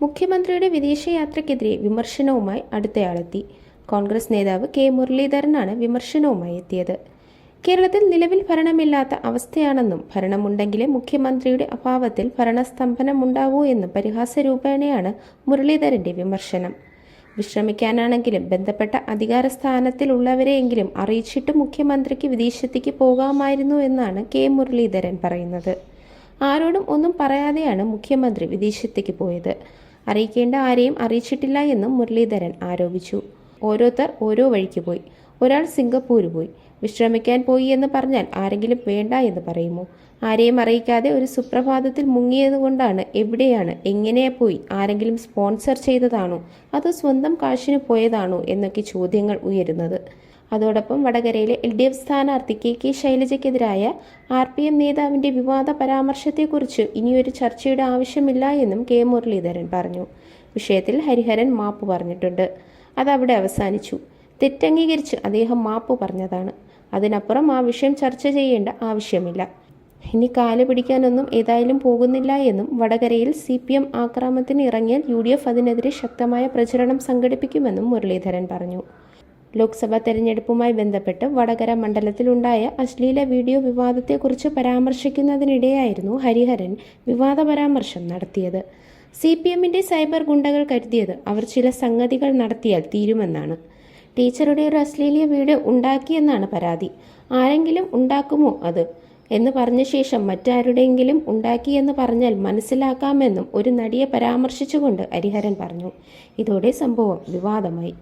മുഖ്യമന്ത്രിയുടെ വിദേശയാത്രയ്ക്കെതിരെ വിമർശനവുമായി അടുത്തയാളെത്തി. കോൺഗ്രസ് നേതാവ് കെ മുരളീധരനാണ് വിമർശനവുമായി എത്തിയത്. കേരളത്തിൽ നിലവിൽ ഭരണമില്ലാത്ത അവസ്ഥയാണെന്നും ഭരണമുണ്ടെങ്കിലേ മുഖ്യമന്ത്രിയുടെ അഭാവത്തിൽ ഭരണസ്തംഭനമുണ്ടാവൂ എന്നും പരിഹാസരൂപേണയാണ് മുരളീധരന്റെ വിമർശനം. വിശ്രമിക്കാനാണെങ്കിലും ബന്ധപ്പെട്ട അധികാര സ്ഥാനത്തിലുള്ളവരെയെങ്കിലും അറിയിച്ചിട്ട് മുഖ്യമന്ത്രിക്ക് വിദേശത്തേക്ക് പോകാമായിരുന്നു എന്നാണ് കെ മുരളീധരൻ പറയുന്നത്. ആരോടും ഒന്നും പറയാതെയാണ് മുഖ്യമന്ത്രി വിദേശത്തേക്ക് പോയത്. അറിയിക്കേണ്ട ആരെയും അറിയിച്ചിട്ടില്ല എന്നും മുരളീധരൻ ആരോപിച്ചു. ഓരോരുത്തർ ഓരോ വഴിക്ക് പോയി. ഒരാൾ സിംഗപ്പൂർ പോയി. വിശ്രമിക്കാൻ പോയി എന്ന് പറഞ്ഞാൽ ആരെങ്കിലും വേണ്ട എന്ന് പറയുമോ? ആരെയും അറിയിക്കാതെ ഒരു സുപ്രഭാതത്തിൽ മുങ്ങിയതുകൊണ്ടാണ് എവിടെയാണ് എങ്ങനെ പോയി ആരെങ്കിലും സ്പോൺസർ ചെയ്തതാണോ അതോ സ്വന്തം കാശിന് പോയതാണോ എന്നൊക്കെ ചോദ്യങ്ങൾ ഉയരുന്നത്. അതോടൊപ്പം വടകരയിലെ എൽ ഡി എഫ് സ്ഥാനാർത്ഥി കെ കെ ശൈലജയ്ക്കെതിരായ ആർ പി എം നേതാവിന്റെ വിവാദ പരാമർശത്തെക്കുറിച്ച് ഇനിയൊരു ചർച്ചയുടെ ആവശ്യമില്ല എന്നും കെ മുരളീധരൻ പറഞ്ഞു. വിഷയത്തിൽ ഹരിഹരൻ മാപ്പ് പറഞ്ഞിട്ടുണ്ട്. അതവിടെ അവസാനിച്ചു. തെറ്റംഗീകരിച്ച് അദ്ദേഹം മാപ്പ് പറഞ്ഞതാണ്. അതിനപ്പുറം ആ വിഷയം ചർച്ച ചെയ്യേണ്ട ആവശ്യമില്ല. ഇനി കാൽ പിടിക്കാനൊന്നും ഏതായാലും പോകുന്നില്ല എന്നും വടകരയിൽ സി പി എം ആക്രമണത്തിന് ഇറങ്ങിയാൽ യു ഡി എഫ് അതിനെതിരെ ശക്തമായ പ്രചരണം സംഘടിപ്പിക്കുമെന്നും മുരളീധരൻ പറഞ്ഞു. ലോക്സഭാ തെരഞ്ഞെടുപ്പുമായി ബന്ധപ്പെട്ട് വടകര മണ്ഡലത്തിലുണ്ടായ അശ്ലീല വീഡിയോ വിവാദത്തെക്കുറിച്ച് പരാമർശിക്കുന്നതിനിടെയായിരുന്നു ഹരിഹരൻ വിവാദ പരാമർശം നടത്തിയത്. സി പി എമ്മിന്റെ സൈബർ ഗുണ്ടകൾ കരുതിയത് അവർ ചില സംഗതികൾ നടത്തിയാൽ തീരുമെന്നാണ്. ടീച്ചറുടെ ഒരു അശ്ലീല വീഡിയോ ഉണ്ടാക്കിയെന്നാണ് പരാതി. ആരെങ്കിലും ഉണ്ടാക്കുമോ അത്? എന്ന് പറഞ്ഞ ശേഷം മറ്റാരുടെയെങ്കിലും ഉണ്ടാക്കിയെന്ന് പറഞ്ഞാൽ മനസ്സിലാക്കാമെന്നും ഒരു നടിയെ പരാമർശിച്ചുകൊണ്ട് ഹരിഹരൻ പറഞ്ഞു. ഇതോടെ സംഭവം വിവാദമായി.